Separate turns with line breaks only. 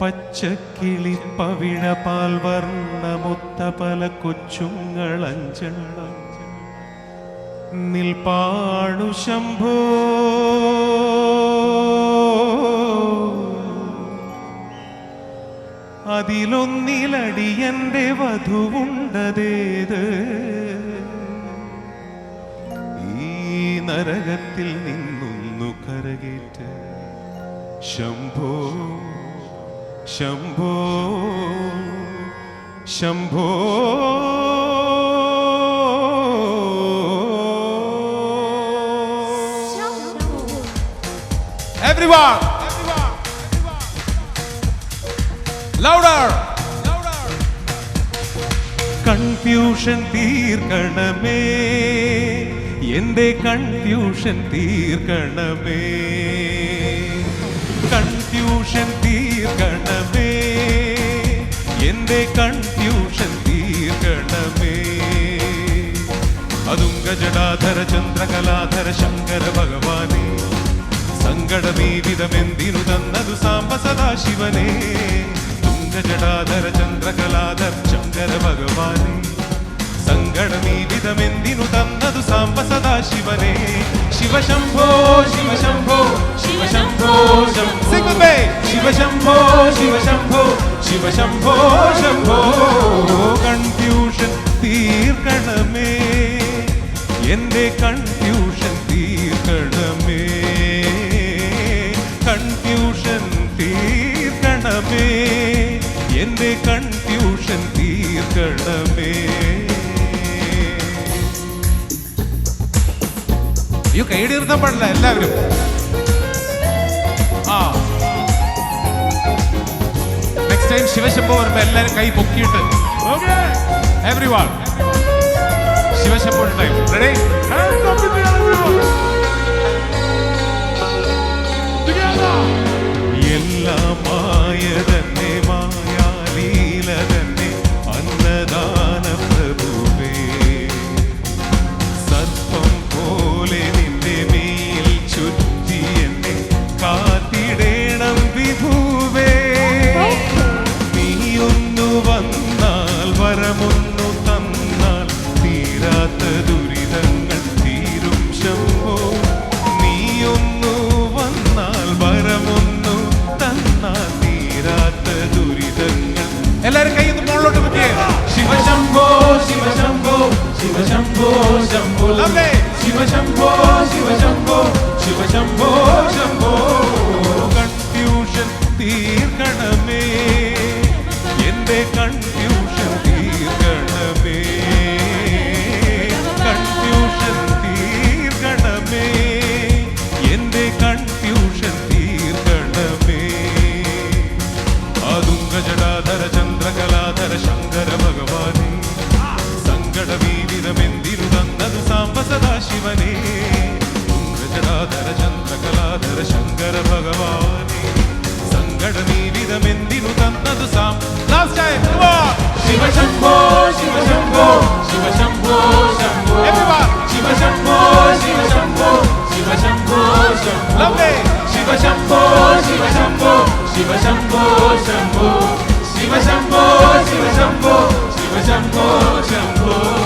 പച്ചക്കിളി പവിഴ പാൽ വർണമൊത്ത പല കൊച്ചുങ്ങളഞ്ചെണ്ണം നിൽപ്പാണു ശംഭോ. അതിലൊന്നിലടിയന്റെ വധുവുണ്ടതേത്? ഈ നരകത്തിൽ നിന്നൊന്നു കരകേറ്റ് Shambho. Shambho Shambho
Everyone! Louder!
Confusion തീർക്കണമേ എന്റെ കൺഫ്യൂഷൻ തീർക്കണമേ കൺഫ്യൂഷൻ തീർക്കണമേ. എന്റെ കൺഫ്യൂഷൻ തീർക്കണമേ. അതുങ്ക ജടാധര ചന്ദ്രകലാധര ശങ്കര ഭഗവാനെ. സങ്കടമീ വിധമെന്തിനു തന്നതു സാമ്പ സദാശിവനെ. തുങ്ക ജടാധര ചന്ദ്രകലാധര ശങ്കര ഭഗവാനെ. സങ്കടമീ വിധമെന്തിനു തന്നതു സാമ്പ സദാശിവനെ. ശിവശംഭോ ശിവശംഭോ ശിവശംഭോ ശംഭോ! ശിവശംഭോ ശിവശംഭോ ശിവശംഭോ ശംഭോ. കൺഫ്യൂഷൻ തീർക്കണമേ. എന്റെ കൺഫ്യൂഷൻ തീർക്കണമേ. കൺഫ്യൂഷൻ തീർക്കണമേ. എന്റെ കൺഫ്യൂഷൻ തീർക്കണമേ.
ഈ കൈയിടിർത്താൻ പാടില്ല എല്ലാവരും. ടൈം ശിവശംഭോ വരുമ്പോ എല്ലാരും കൈ പൊക്കിയിട്ട്. Everyone Shivashambho time ready
Shivashambho Shivashambho Shambho
Lovely.
Shivashambho Shivashambho Shivashambho Shambho Shiva Shambho, Shiva Shambho,
Shiva
Shambho, Shambho, Shiva Shambho,
Shiva
Shambho, Shiva Shambho, Shiva